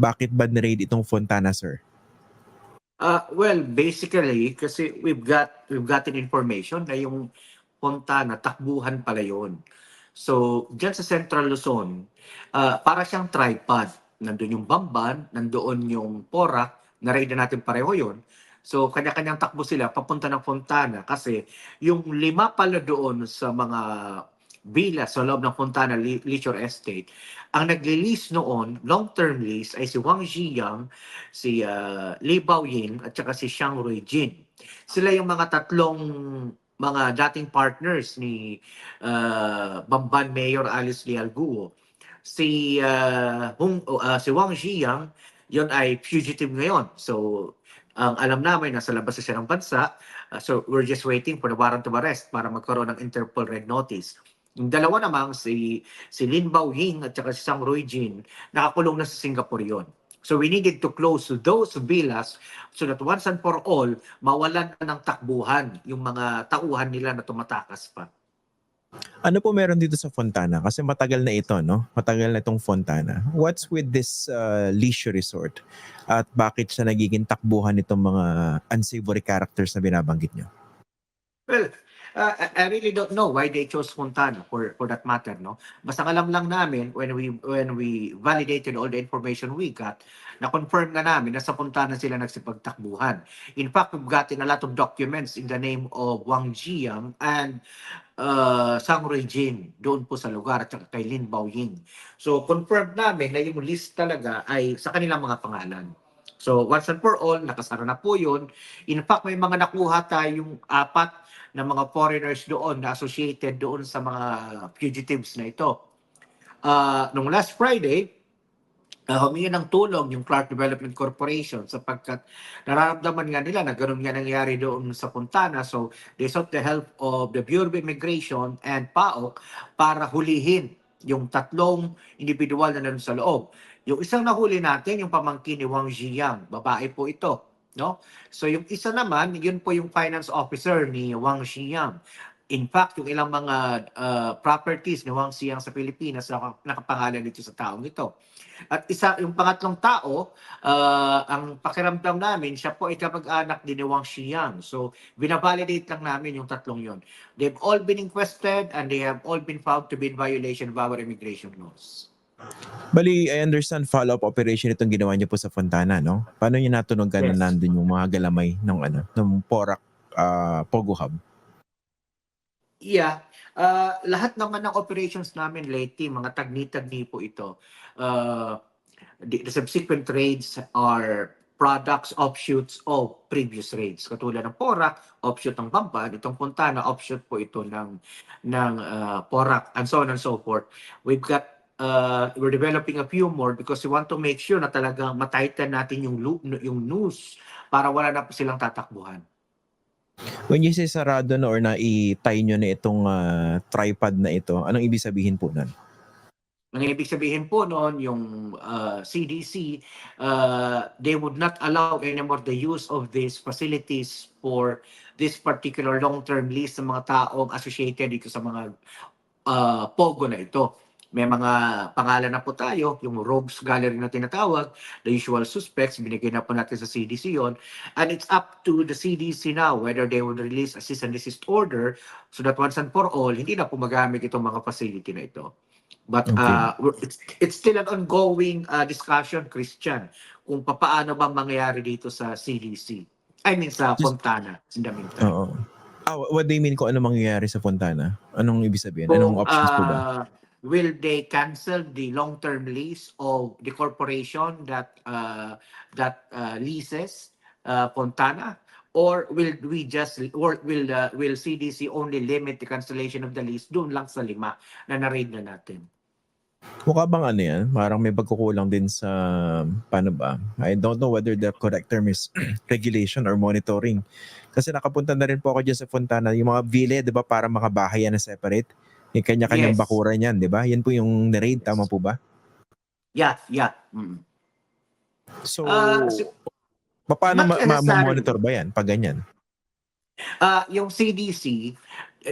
bakit ba ni-raid itong Fontana, sir? Uh, well, basically, kasi we've got we've gotten information na yung Fontana, takbuhan pala yun. So, dyan sa Central Luzon, uh, para siyang tripod. Nandun yung Bamban, nandoon yung Porac, na-raid na natin pareho yun. So, kanya-kanyang takbo sila papunta ng Fontana kasi yung lima pala doon sa mga villa sa loob ng Fontana Le- Leisure Estate, ang nag-lease noon, long-term lease, ay si Wang Ziyang, si uh, Li Baoying, at saka si Xiang Ruijin. Sila yung mga tatlong mga dating partners ni uh, Bamban Mayor Alice Lialguo. Si, uh, Hung, uh, si Wang Ziyang, yon ay fugitive ngayon. So, ang alam namin, nasa labas na siya ng bansa. Uh, so, we're just waiting for the warrant of arrest para magkaroon ng Interpol Red Notice. Yung dalawa namang si si Lin Baoying at saka si Sang Ruijin, nakakulong na sa Singapore yon. So we needed to close those villas so that once and for all, mawalan na ng takbuhan yung mga tauhan nila na tumatakas pa. Ano po meron dito sa Fontana? Kasi matagal na ito, no? Matagal na itong Fontana. What's with this uh, leisure resort? At bakit siya nagiging takbuhan itong mga unsavory characters na binabanggit nyo? Well, uh, I really don't know why they chose Fontana for for that matter, no? Basta alam lang namin when we when we validated all the information we got, na confirm na namin na sa Fontana sila nagsipagtakbuhan. In fact, we've gotten a lot of documents in the name of Wang Jiang and uh, Sang Ruijin doon po sa lugar at kay Lin Baoying. So confirmed namin na yung list talaga ay sa kanilang mga pangalan. So once and for all, nakasara na po yun. In fact, may mga nakuha tayong apat na mga foreigners doon na associated doon sa mga fugitives na ito. Uh, nung last Friday, uh, humingi ng tulong yung Clark Development Corporation sapagkat nararamdaman nga nila na ganun nga nangyari doon sa Puntana. So they sought the help of the Bureau of Immigration and PAOK para hulihin yung tatlong individual na nandun sa loob. Yung isang nahuli natin, yung pamangkin ni Wang Ziyang, babae po ito. No? So yung isa naman, yun po yung finance officer ni Wang Xiyang. In fact, yung ilang mga uh, properties ni Wang Xiyang sa Pilipinas na nakapangalan dito sa taong ito. At isa, yung pangatlong tao, uh, ang pakiramdam namin, siya po ay kapag-anak din ni Wang Xiyang. So, binavalidate lang namin yung tatlong yon. They've all been inquested and they have all been found to be in violation of our immigration laws. Bali, I understand follow-up operation itong ginawa niyo po sa Fontana, no? Paano niyo natunugan Yes. na nandun yung mga galamay ng ano, ng Porac uh, Pogo Hub? Yeah. Uh, lahat naman ng operations namin lately, mga tagni-tagni po ito. Uh, the, the subsequent raids are products, offshoots of previous raids. Katulad ng Porac, offshoot ng Bamban, itong Fontana, offshoot po ito ng, ng uh, Porac, and so on and so forth. We've got uh, we're developing a few more because we want to make sure na talagang mataitan natin yung, loop, yung news para wala na po silang tatakbuhan. When you say sarado na or na-tie nyo na itong uh, tripod na ito, anong ibig sabihin po nun? Ang ibig sabihin po noon, yung uh, CDC, uh, they would not allow anymore the use of these facilities for this particular long-term lease ng mga taong associated dito sa mga uh, pogo na ito. May mga pangalan na po tayo, yung Rogues Gallery na tinatawag, the usual suspects, binigay na po natin sa CDC yon And it's up to the CDC now whether they would release a cease and desist order so that once and for all, hindi na po magamit itong mga facility na ito. But Okay. uh, it's, it's still an ongoing uh, discussion, Christian, kung paano ba mangyayari dito sa CDC. I mean, sa Just- Fontana, in the meantime. Oo. Ah, what do you mean kung ano mangyayari sa Fontana? Anong ibig sabihin? Anong Kung, options po ba? Will they cancel the long-term lease of the corporation that uh, that uh, leases uh, Fontana? Or will we just or will uh, will CDC only limit the cancellation of the lease doon lang sa lima na na-read na natin? Mukha bang ano yan? Parang may pagkukulang din sa, paano ba? I don't know whether the correct term is regulation or monitoring. Kasi nakapunta na rin po ako dyan sa Fontana. Yung mga ville, di ba, para makabahay yan na separate. Yung kanya-kanyang Yes. bakuran yan, di ba? Yan po yung na-raid, tama po ba? Yeah, yeah. Mm. So, Ah, si- paano not ma- ba yan pag ganyan? Uh, yung CDC,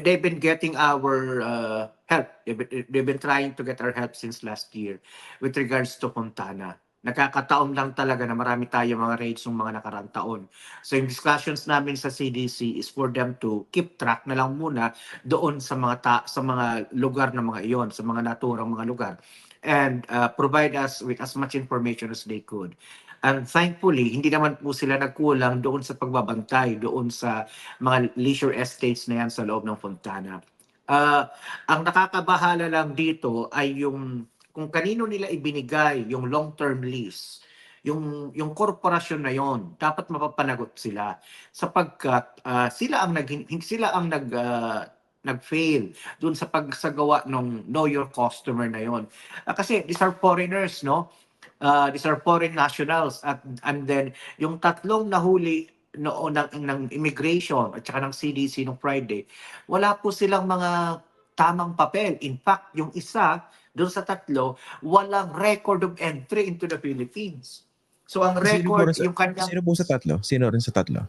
they've been getting our uh, help. They've been trying to get our help since last year with regards to Fontana. Nakakataon lang talaga na marami tayo mga raids ng mga nakaraang taon. So yung discussions namin sa CDC is for them to keep track na lang muna doon sa mga ta- sa mga lugar na mga iyon, sa mga naturang mga lugar and uh, provide us with as much information as they could. And thankfully, hindi naman po sila nagkulang doon sa pagbabantay, doon sa mga leisure estates na yan sa loob ng Fontana. Uh, ang nakakabahala lang dito ay yung kung kanino nila ibinigay yung long-term lease, yung yung korporasyon na yon, dapat mapapanagot sila sapagkat ah, sila ang nag sila ang nag ah, nag-fail doon sa pagsagawa ng know your customer na yon. Ah, kasi these are foreigners, no? Ah, these are foreign nationals at and then yung tatlong nahuli noon ng, ng immigration at saka ng CDC nung Friday, wala po silang mga tamang papel. In fact, yung isa doon sa tatlo, walang record of entry into the Philippines. So ang Sino record, sa- yung kanyang Sino po sa tatlo? Sino rin sa tatlo?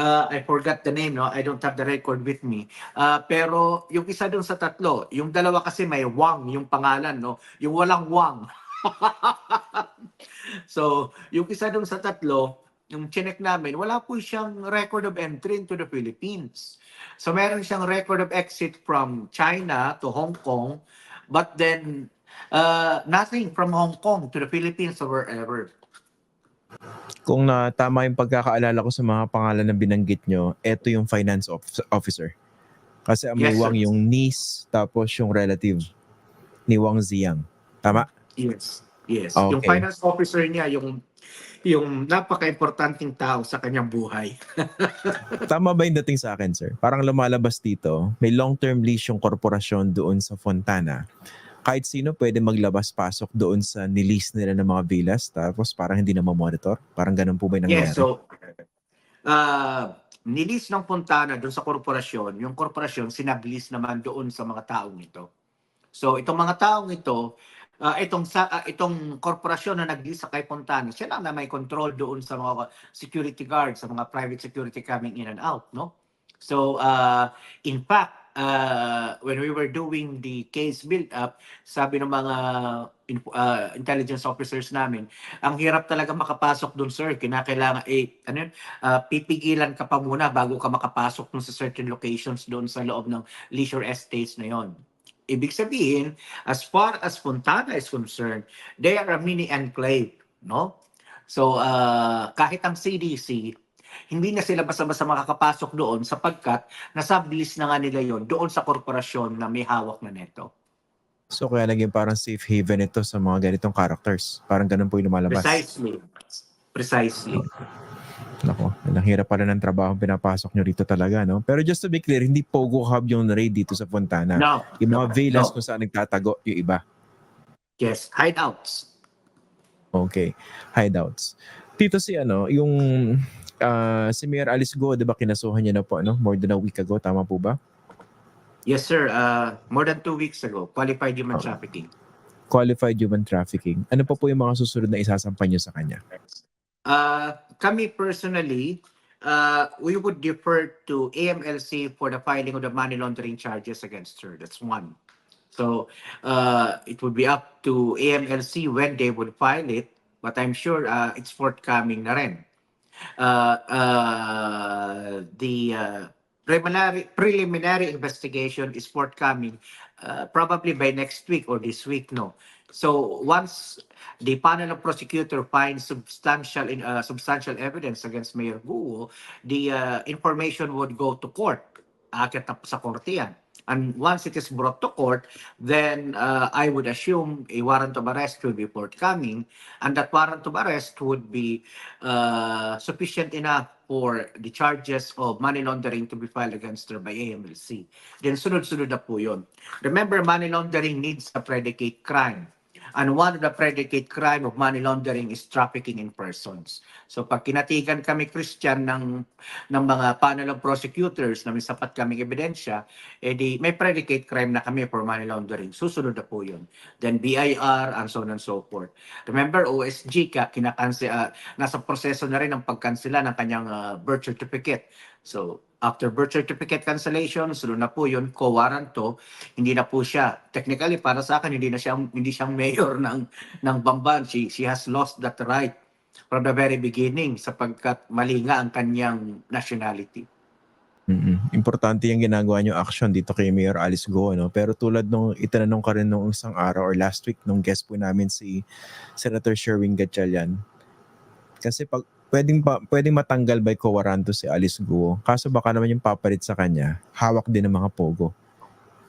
Uh, I forgot the name, no? I don't have the record with me. Uh, pero yung isa dun sa tatlo, yung dalawa kasi may Wang yung pangalan, no? Yung walang Wang. so, yung isa dun sa tatlo, yung chinek namin, wala po siyang record of entry into the Philippines. So, meron siyang record of exit from China to Hong Kong, but then uh, nothing from Hong Kong to the Philippines or wherever. Kung na tama yung pagkakaalala ko sa mga pangalan na binanggit nyo, eto yung finance of- officer. Kasi ang Yes, sir. Wang yung niece, tapos yung relative ni Wang Ziyang. Tama? Yes. Yes. Okay. Yung finance officer niya, yung yung napaka-importanting tao sa kanyang buhay. Tama ba yung dating sa akin, sir? Parang lumalabas dito, may long-term lease yung korporasyon doon sa Fontana. Kahit sino pwede maglabas-pasok doon sa nilease nila ng mga villas, tapos parang hindi na monitor Parang ganun po ba yung nangyayari? Yes, so uh, nilis ng Fontana doon sa korporasyon, yung korporasyon sinablis naman doon sa mga taong ito. So itong mga taong ito, uh, itong sa uh, itong korporasyon na nag-lease sa kay Fontana, siya lang na may control doon sa mga security guards, sa mga private security coming in and out, no? So uh, in fact, uh, when we were doing the case build up, sabi ng mga uh, intelligence officers namin, ang hirap talaga makapasok doon, sir. Kinakailangan, eh, ano yun, ah, pipigilan ka pa muna bago ka makapasok dun sa certain locations doon sa loob ng leisure estates na yon. Ibig sabihin, as far as Fontana is concerned, they are a mini enclave, no? So, ah, kahit ang CDC, hindi na sila basta-basta makakapasok doon sapagkat nasabilis na nga nila yon doon sa korporasyon na may hawak na neto. So kaya naging parang safe haven ito sa mga ganitong characters. Parang ganun po yung lumalabas. Precisely. Precisely. Nako, ang hirap pala ng trabaho pinapasok nyo rito talaga, no? Pero just to be clear, hindi Pogo Hub yung raid dito sa Fontana. No. Yung mga no, villas no. kung saan nagtatago yung iba. Yes, hideouts. Okay, hideouts. Tito si ano, yung ah, si Mayor Alice Go, 'di ba kinasuhan niya na po ano, more than a week ago, tama po ba? Yes, sir. Uh, more than two weeks ago, qualified human Oh. trafficking. Qualified human trafficking. Ano pa po yung mga susunod na isasampan niyo sa kanya? Uh, kami personally, uh, we would defer to AMLC for the filing of the money laundering charges against her. That's one. So uh, it would be up to AMLC when they would file it, but I'm sure uh, it's forthcoming na rin. Uh, uh, the uh, preliminary, preliminary investigation is forthcoming uh, probably by next week or this week, no. So once the panel of prosecutor finds substantial uh, substantial evidence against Mayor Guo, the uh, information would go to court. Akit na sa korte yan. And once it is brought to court, then uh, I would assume a warrant of arrest will be forthcoming, and that warrant of arrest would be uh, sufficient enough for the charges of money laundering to be filed against her by AMLC. Then sunod-sunod na po yun. Remember, money laundering needs a predicate crime. And one of the predicate crime of money laundering is trafficking in persons. So pag kinatigan kami Christian ng ng mga panel of prosecutors na may sapat kaming ebidensya, eh di, may predicate crime na kami for money laundering. Susunod na po yun. Then BIR and so on and so forth. Remember, OSG ka, kinakanse, ah, nasa proseso na rin ang pagkansela ng kanyang ah, birth certificate. So, After birth certificate cancellation, sunod na po yun, co-waranto, hindi na po siya. Technically, para sa akin, hindi na siya, hindi siyang mayor ng, ng Bamban. She, she has lost that right from the very beginning sapagkat mali nga ang kanyang nationality. Mm-mm. Importante yung ginagawa niyo action dito kay Mayor Alice Go. No? Pero tulad nung itanong ka rin nung isang araw or last week nung guest po namin si Senator Sherwin Gatchalian. Kasi pag pwedeng, pa, pwedeng matanggal by co-waranto si Alice Go. Kaso baka naman yung papalit sa kanya, hawak din ng mga pogo.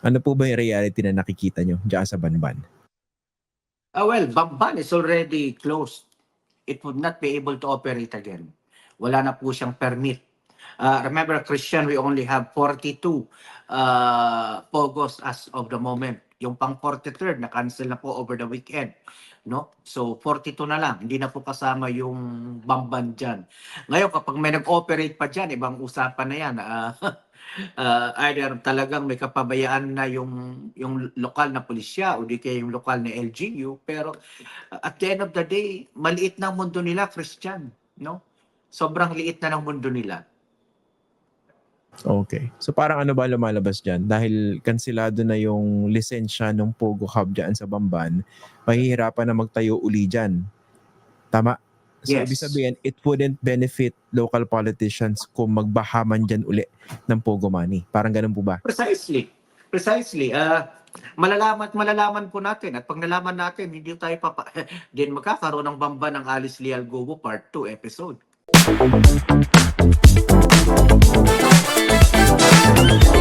Ano po ba yung reality na nakikita nyo dyan sa Banban? Ah, well, Bamban is already closed. It would not be able to operate again. Wala na po siyang permit. Ah, remember, Christian, we only have 42 uh, pogos as of the moment. Yung pang 43rd, na-cancel na po over the weekend. No? So, 42 na lang. Hindi na po kasama yung Bamban dyan. Ngayon, kapag may nag-operate pa dyan, ibang usapan na yan. Ah, ah, either talagang may kapabayaan na yung yung lokal na pulisya o di kaya yung lokal na LGU pero uh, at the end of the day maliit na mundo nila Christian no sobrang liit na ng mundo nila Okay. So parang ano ba lumalabas dyan? Dahil kansilado na yung lisensya ng Pogo Hub dyan sa Bamban, mahihirapan na magtayo uli dyan. Tama? So Yes. ibig sabihin, it wouldn't benefit local politicians kung magbahaman dyan uli ng Pogo money. Parang ganun po ba? precisely precisely ah malalaman at malalaman po natin at pag nalaman natin hindi tayo papa din magkakaroon ng bamba ng Alice Leal Gobo part 2 episode Thank you.